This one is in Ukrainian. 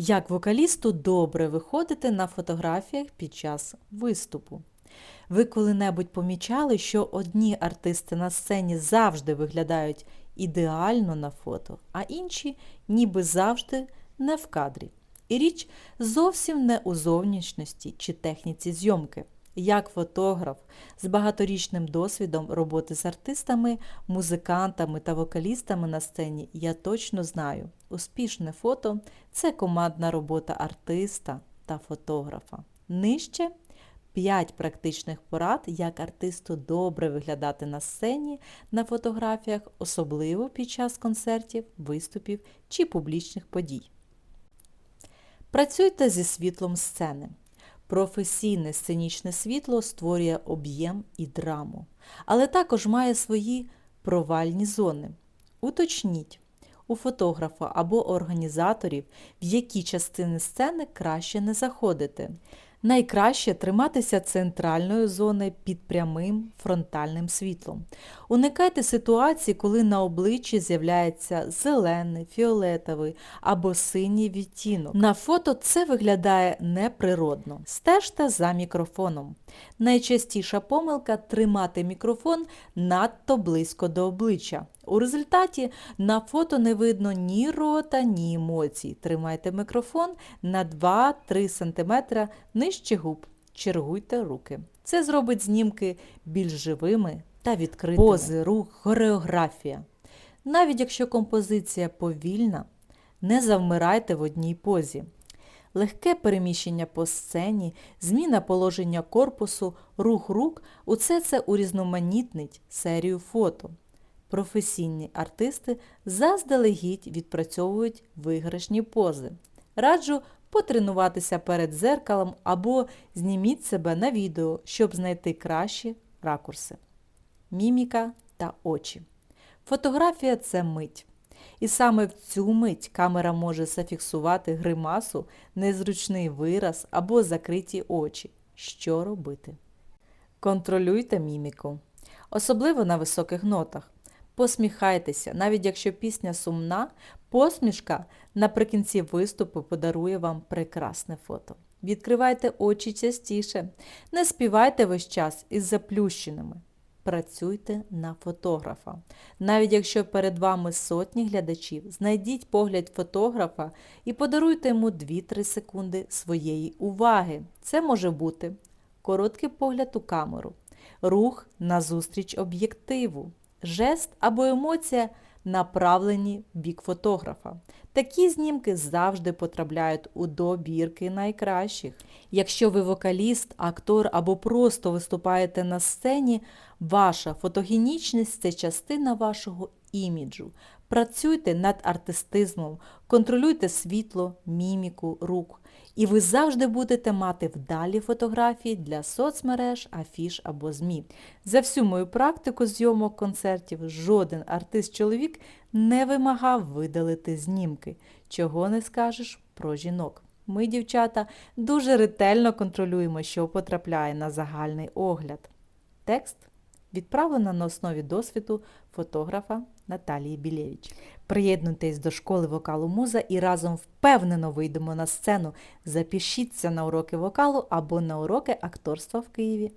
Як вокалісту добре виходити на фотографіях під час виступу. Ви коли-небудь помічали, що одні артисти на сцені завжди виглядають ідеально на фото, а інші ніби завжди не в кадрі. І річ зовсім не у зовнішності чи техніці зйомки. Як фотограф з багаторічним досвідом роботи з артистами, музикантами та вокалістами на сцені, я точно знаю, успішне фото це командна робота артиста та фотографа. Нижче 5 практичних порад, як артисту добре виглядати на сцені на фотографіях, особливо під час концертів, виступів чи публічних подій. Працюйте зі світлом сцени. Професійне сценічне світло створює об'єм і драму, але також має свої провальні зони. Уточніть у фотографа або організаторів, в які частини сцени краще не заходити. Найкраще триматися центральної зони під прямим фронтальним світлом. Уникайте ситуації, коли на обличчі з'являється зелений, фіолетовий або синій відтінок. На фото це виглядає неприродно. Стежте за мікрофоном. Найчастіша помилка тримати мікрофон надто близько до обличчя. У результаті на фото не видно ні рота, ні емоцій. Тримайте мікрофон на 2-3 см нижче губ. Чергуйте руки. Це зробить знімки більш живими та відкритими. Пози, рух, хореографія. Навіть якщо композиція повільна, не завмирайте в одній позі. Легке переміщення по сцені, зміна положення корпусу, рух рук усе це урізноманітнить серію фото. Професійні артисти заздалегідь відпрацьовують виграшні пози. Раджу потренуватися перед зеркалом або зніміть себе на відео, щоб знайти кращі ракурси. Міміка та очі. Фотографія це мить. І саме в цю мить камера може зафіксувати гримасу, незручний вираз або закриті очі. Що робити? Контролюйте міміку. Особливо на високих нотах. Посміхайтеся, навіть якщо пісня сумна, посмішка наприкінці виступу подарує вам прекрасне фото. Відкривайте очі частіше, не співайте весь час із заплющеними. Працюйте на фотографа. Навіть якщо перед вами сотні глядачів, знайдіть погляд фотографа і подаруйте йому 2-3 секунди своєї уваги. Це може бути короткий погляд у камеру, рух назустріч об'єктиву, жест або емоція направлені в бік фотографа. Такі знімки завжди потрапляють у добірки найкращих. Якщо ви вокаліст, актор або просто виступаєте на сцені, ваша фотогенічність це частина вашого іміджу. Працюйте над артистизмом, контролюйте світло, міміку, рук. І ви завжди будете мати вдалі фотографії для соцмереж, афіш або ЗМІ. За всю мою практику зйомок концертів жоден артист-чоловік не вимагав видалити знімки, чого не скажеш про жінок. Ми, дівчата, дуже ретельно контролюємо, що потрапляє на загальний огляд. Текст відправлено на основі досвіду фотографа Наталії Білєвіч. Приєднуйтесь до школи вокалу Муза і разом впевнено вийдемо на сцену. Запишіться на уроки вокалу або на уроки акторства в Києві.